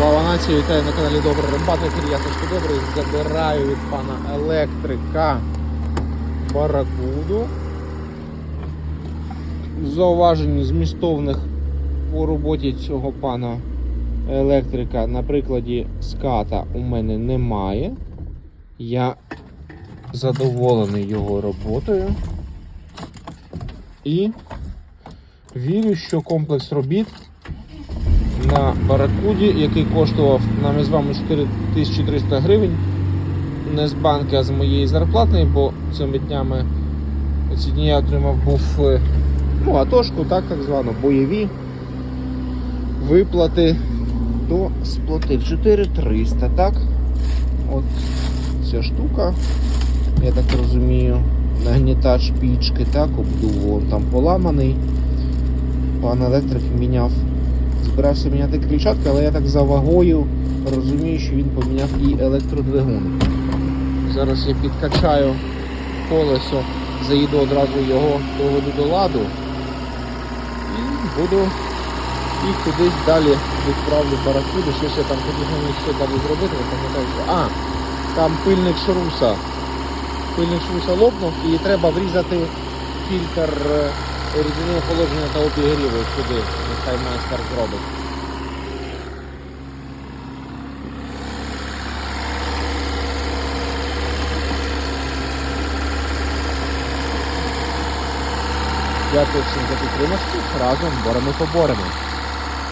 Слава нації, вітаю на каналі Добрий Рембатників, я Сашко Добрий. Забираю від пана електрика баракуду. Зауважень змістовних по роботі цього пана електрика на прикладі ската у мене немає. Я задоволений його роботою. І вірю, що комплекс робіт на Баракуді, який коштував нам із вами 4300 гривень. Не з банки, а з моєї зарплатної, бо цими днями ці дні я отримав був е, ну, атошку, так, так звано, бойові виплати, то сплатив 4300, так? От ця штука, я так розумію, нагнітач пічки, так, обдув, там поламаний. Пан електрик міняв збирався міняти крильчатки, але я так за вагою розумію, що він поміняв і електродвигун. Зараз я підкачаю колесо, заїду одразу його доведу до ладу і буду і кудись далі відправлю баракуду. Що ще там хотів ще далі зробити, не пам'ятаю, що. А, там пильник шруса. Пильник шруса лопнув і треба врізати фільтр рідини охолодження та обігріву сюди. Нехай майстер зробить. Дякую всім за підтримку. Разом боремо поборемо.